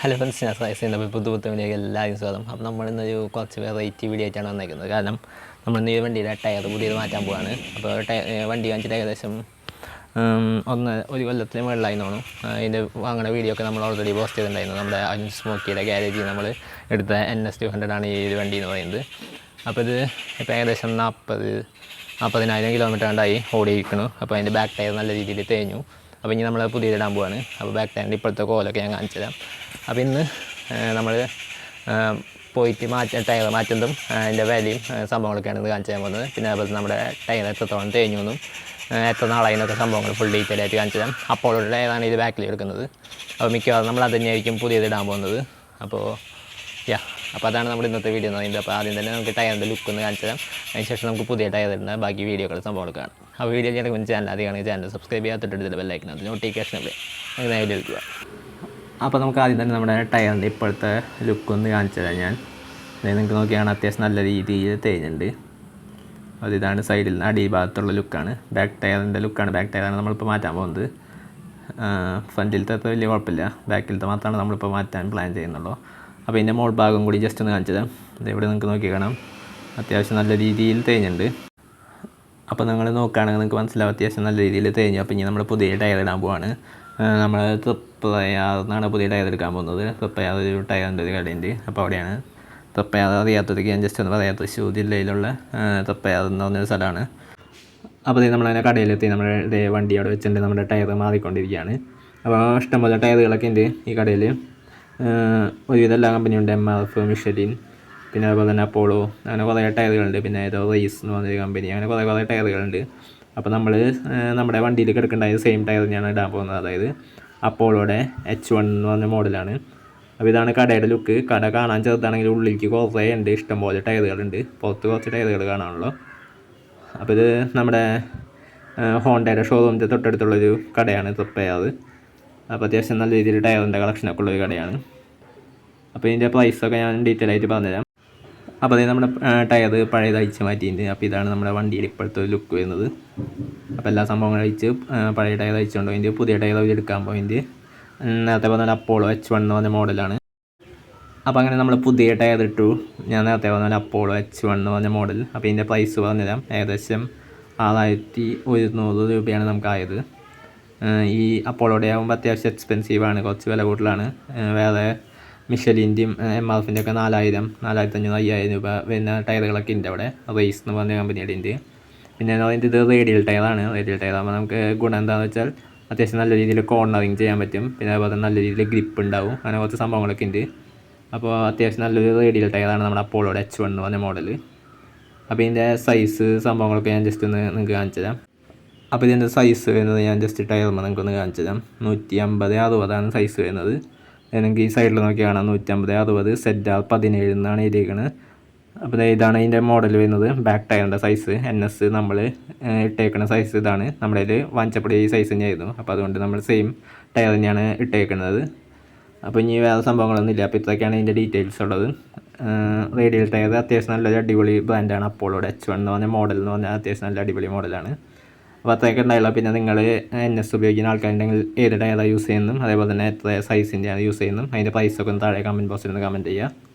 Hello friends ഞാൻ പുതു പുത്തു video എല്ലാവരും സ്വാഗതം. അപ്പം നമ്മൾ ഇന്നൊരു കുറച്ച് വെറൈറ്റി വീഡിയോ ആയിട്ടാണ് വന്നേക്കുന്നത്. കാരണം നമ്മൾ ഇന്ന് ഈ വണ്ടിയുടെ ടയർ പുതിയത് മാറ്റാൻ പോവാണ്. അപ്പോൾ വണ്ടി വാങ്ങിച്ചിട്ട് ഏകദേശം ഒന്ന് ഒരു കൊല്ലത്തിന് മുകളിലായി തോന്നും അതിന്റെ വാങ്ങുന്ന വീഡിയോ ഒക്കെ നമ്മൾ ഓൾറെഡി പോസ്റ്റ് ചെയ്തിട്ടുണ്ടായിരുന്നു. നമ്മുടെ അഞ്ച് സ്മോക്കിയുടെ ഗ്യാരേജിൽ നമ്മൾ എടുത്ത എൻ എസ് ടു ഹൺഡ്രഡ് ആണ് ഈ ഒരു വണ്ടി എന്ന് പറയുന്നത്. അപ്പോൾ ഇത് ഇപ്പോൾ ഏകദേശം നാൽപ്പത് നാൽപ്പതിനായിരം കിലോമീറ്റർ കണ്ടായി ഓടിയിരിക്കുന്നു അപ്പോൾ അതിന്റെ ബാക്ക് ടയർ നല്ല രീതിയിൽ തേഞ്ഞു. അപ്പോൾ ഇനി നമ്മൾ പുതിയത് ഇടാൻ പോവാണ്. അപ്പോൾ ബാക്ക് ടയറിന്റെ ഇപ്പോഴത്തെ കോലൊക്കെ ഞാൻ കാണിച്ചു തരാം അപ്പോൾ ഇന്ന് നമ്മൾ പോയിട്ട് മാറ്റ ടയർ മാറ്റുന്നതും അതിന്റെ വിലയും സംഭവങ്ങളൊക്കെയാണ് ഇത് കാണിച്ചു തരാൻ പോകുന്നത്. പിന്നെ അതുപോലെ നമ്മുടെ ടയർ എത്രത്തോളം തേഞ്ഞു എന്നും എത്ര നാളായിരുന്നൊക്കെ സംഭവങ്ങൾ ഫുൾ ഡീറ്റെയിൽ ആയിട്ട് കാണിച്ചു തരാം. അപ്പോൾ ടയറാണ് ഇത് ബാക്കിൽ എടുക്കുന്നത്? അപ്പോൾ മിക്കവാറും നമ്മൾ അത് തന്നെയായിരിക്കും പുതിയത് ഇടാൻ പോകുന്നത്. അപ്പോൾ യാ അപ്പോൾ അതാണ് നമ്മുടെ ഇന്നത്തെ വീഡിയോ എന്ന് പറയുന്നത്. അപ്പോൾ ആദ്യം തന്നെ നമുക്ക് ടയറിന്റെ ലുക്ക് ഒന്ന് കാണിച്ചു തരാം. അതിന് ശേഷം നമുക്ക് പുതിയ ടയർ ഇടുന്ന ബാക്കി വീഡിയോകൾ സംഭവങ്ങൾ കാണാം. ആ വീഡിയോ ചെയ്യണമെങ്കിൽ ചാനൽ അധികമാണെങ്കിൽ ചാനൽ സബ്സ്ക്രൈബ് ചെയ്യാത്തിട്ട് ബെല്ലൈക്കുന്നത് നോട്ടിഫിക്കേഷൻ അങ്ങനെ വീഡിയോ എടുക്കുക. അപ്പോൾ നമുക്ക് ആദ്യം തന്നെ നമ്മുടെ ടയറിന്റെ ഇപ്പോഴത്തെ ലുക്ക് ഒന്ന് കാണിച്ചു തരാം ഞാൻ. അതായത് നിങ്ങൾക്ക് നോക്കിയാണ് അത്യാവശ്യം നല്ല രീതിയിൽ തേഞ്ഞുണ്ട്. അത് ഇതാണ് സൈഡിൽ അടിഭാഗത്തുള്ള ലുക്കാണ് ബാക്ക് ടയറിന്റെ ലുക്കാണ് ബാക്ക് ടയറാണ് നമ്മളിപ്പോൾ മാറ്റാൻ പോകുന്നത്. ഫ്രണ്ടിലത്തെ അത്ര വലിയ കുഴപ്പമില്ല. ബാക്കിലത്തെ മാത്രമാണ് നമ്മളിപ്പോൾ മാറ്റാൻ പ്ലാൻ ചെയ്യുന്നുള്ളൂ. അപ്പോൾ ഇതിന്റെ മോൾ ഭാഗം കൂടി ജസ്റ്റ് ഒന്ന് കാണിച്ചു തരാം. ഇവിടെ നിങ്ങൾക്ക് നോക്കി കാണാം അത്യാവശ്യം നല്ല രീതിയിൽ തേഞ്ഞുണ്ട്. അപ്പോൾ നിങ്ങൾ നോക്കുകയാണെങ്കിൽ നിങ്ങൾക്ക് മനസ്സിലാവും അത്യാവശ്യം നല്ല രീതിയിൽ തേഞ്ഞു. അപ്പോൾ ഇനി നമ്മൾ പുതിയ ടയർ ഇടാൻ പോവാണ്. നമ്മൾ തൃപ്പയാർന്നാണ് പുതിയ ടയർ എടുക്കാൻ പോകുന്നത്. തൃപ്പയാർ ഒരു ടയറിന്റെ ഒരു കടയുണ്ട്. അപ്പോൾ അവിടെയാണ്. തൃപ്പയാർ അറിയാത്തതൊക്കെ ഞാൻ ജസ്റ്റ് ഒന്ന് പറയാം. തൃശ്ശൂർ ജില്ലയിലുള്ള തൃപ്പയാർ എന്ന് പറഞ്ഞൊരു സ്ഥലമാണ്. അപ്പോൾ നമ്മളതിനെ കടയിലെത്തി. നമ്മുടെ വണ്ടി അവിടെ വെച്ചിട്ടുണ്ട് നമ്മുടെ ടയർ മാറിക്കൊണ്ടിരിക്കുകയാണ് അപ്പോൾ ഇഷ്ടംപോലെ ടയറുകളൊക്കെ ഉണ്ട് ഈ കടയിൽ ഒരുവിധം എല്ലാ കമ്പനിയുണ്ട് എം ആർ എഫ് മിഷലിൻ പിന്നെ അതുപോലെ തന്നെ അപ്പോളോ അങ്ങനെ കുറേ ടയറുകളുണ്ട് പിന്നെ ഏതോ റേസ് എന്ന് പറഞ്ഞൊരു കമ്പനി അങ്ങനെ കുറേ കുറേ ടയറുകളുണ്ട് അപ്പോൾ നമ്മൾ നമ്മുടെ വണ്ടിയിൽ കിടക്കേണ്ടായത് സെയിം ടയർ തന്നെയാണ് ഇടാൻ പോകുന്നത്. അതായത് അപ്പോളോടെ എച്ച് വൺ എന്ന് പറഞ്ഞ മോഡലാണ് അപ്പോൾ ഇതാണ് കടയുടെ ലുക്ക് കട കാണാൻ ചെറുതാണെങ്കിൽ ഉള്ളിലേക്ക് കുറേ ഉണ്ട്. ഇഷ്ടംപോലെ ടയറുകളുണ്ട് പുറത്ത് കുറച്ച് ടയറുകൾ കാണാനുള്ളൂ. അപ്പോൾ ഇത് നമ്മുടെ ഹോണ്ടയുടെ ഷോറൂമിന്റെ തൊട്ടടുത്തുള്ളൊരു കടയാണ് തൊപ്പയാത് അപ്പോൾ അത്യാവശ്യം നല്ല രീതിയിൽ ടയറിന്റെ കളക്ഷനൊക്കെ ഉള്ളൊരു കടയാണ്. അപ്പോൾ ഇതിന്റെ പ്രൈസൊക്കെ ഞാൻ ഡീറ്റെയിൽ ആയിട്ട് പറഞ്ഞുതരാം. അപ്പോൾ അതേ നമ്മുടെ ടയർ പഴയത് അഴിച്ച് മാറ്റിയിട്ടുണ്ട്. അപ്പോൾ ഇതാണ് നമ്മുടെ വണ്ടിയിൽ ഇപ്പോഴത്തെ ലുക്ക് വരുന്നത്. അപ്പോൾ എല്ലാ സംഭവങ്ങളും അഴിച്ച് പഴയ ടയർ അഴിച്ചുകൊണ്ട് പോയിന്റെ പുതിയ ടയർ അവർ എടുക്കാൻ പോയിന്റ്. നേരത്തെ പറഞ്ഞ അപ്പോളോ എച്ച് വൺ എന്ന് പറഞ്ഞ മോഡലാണ്. അപ്പോൾ അങ്ങനെ നമ്മൾ പുതിയ ടയർ ഇട്ടു. ഞാൻ നേരത്തെ പറഞ്ഞ അപ്പോളോ എച്ച് വൺ എന്ന് പറഞ്ഞ മോഡൽ. അപ്പോൾ ഇതിന്റെ പ്രൈസ് പറഞ്ഞുതരാം. ഏകദേശം ആറായിരത്തി ഒരുന്നൂറ് രൂപയാണ് നമുക്കായത്. ഈ അപ്പോളോടെ ആകുമ്പോൾ അത്യാവശ്യം എക്സ്പെൻസീവാണ് കുറച്ച് വില കൂടുതലാണ്. വേറെ മിഷലിന്റെയും എം ആർ എഫിന്റെ ഒക്കെ നാലായിരം നാലായിരത്തി അഞ്ഞൂറ് അയ്യായിരം രൂപ വരുന്ന ടയറുകളൊക്കെ ഉണ്ട് അവിടെ. റേസ് എന്ന് പറഞ്ഞ കമ്പനിയുടെ ഉണ്ട് പിന്നെ എന്ന് പറയുന്നത് ഇത് റേഡിയൽ ടയറാണ് റേഡിയൽ ടയർ ആകുമ്പോൾ നമുക്ക് ഗുണം എന്താണെന്ന് വെച്ചാൽ അത്യാവശ്യം നല്ല രീതിയിൽ കോർണറിങ് ചെയ്യാൻ പറ്റും. പിന്നെ അതുപോലെ നല്ല രീതിയിൽ ഗ്രിപ്പ് ഉണ്ടാവും. അങ്ങനെ കുറച്ച് സംഭവങ്ങളൊക്കെ ഉണ്ട്. അപ്പോൾ അത്യാവശ്യം നല്ലൊരു റേഡിയൽ ടയറാണ് നമ്മുടെ അപ്പോളോടെ എച്ച് വൺ എന്ന് പറഞ്ഞ മോഡൽ അപ്പോൾ ഇതിന്റെ സൈസ് സംഭവങ്ങളൊക്കെ ഞാൻ ജസ്റ്റ് ഒന്ന് നിങ്ങൾക്ക് കാണിച്ചു തരാം. അപ്പോൾ ഇതിന്റെ സൈസ് വരുന്നത് ഞാൻ ജസ്റ്റ് ടയറുമ്പോൾ നിങ്ങൾക്കൊന്ന് കാണിച്ചു തരാം. നൂറ്റി അമ്പത് അറുപതാണ് സൈസ് വരുന്നത്. നിങ്ങൾക്ക് ഈ സൈഡിൽ നോക്കിയാണ്? നൂറ്റമ്പത് അറുപത് സെറ്റ് ആർ പതിനേഴ് എന്നാണ് എഴുതിയിരിക്കുന്നത് അപ്പോൾ ഇതാണ് ഇതിന്റെ മോഡൽ വരുന്നത്. ബാക്ക് ടയറിന്റെ സൈസ് എൻ എസ് നമ്മൾ ഇട്ടേക്കുന്ന സൈസ് ഇതാണ്. നമ്മുടെ ഇതിൽ വാങ്ങിച്ചപ്പോൾ ഈ സൈസ് തന്നെയായിരുന്നു. അപ്പോൾ അതുകൊണ്ട് നമ്മൾ സെയിം ടയർ തന്നെയാണ് ഇട്ടേക്കുന്നത് അപ്പോൾ ഇനി വേറെ സംഭവങ്ങളൊന്നും ഇല്ല. അപ്പോൾ ഇത്രയൊക്കെയാണ് ഇതിന്റെ ഡീറ്റെയിൽസ് ഉള്ളത്. റേഡിയൽ ടയർ അത്യാവശ്യം നല്ലൊരു അടിപൊളി ബ്രാൻഡാണ് അപ്പോളോടെ എച്ച് വൺ എന്ന് പറഞ്ഞ മോഡൽ എന്ന് പറഞ്ഞാൽ അത്യാവശ്യം നല്ല അടിപൊളി മോഡലാണ് അപ്പോൾ ഉണ്ടായുള്ളൂ പിന്നെ നിങ്ങൾ എൻ എസ് ഉപയോഗിക്കുന്ന ആൾക്കാരുണ്ടെങ്കിൽ ഏത് ടയറാണ് യൂസ് ചെയ്യുന്നതും അതേപോലെ തന്നെ എത്ര സൈസിന്റെയാണ് യൂസ് ചെയ്യുന്നതും അതിന്റെ പ്രൈസൊക്കെ ഒന്ന് താഴെ കമന്റ് ബോക്സിൽ ഒന്ന് കമന്റ് ചെയ്യുക.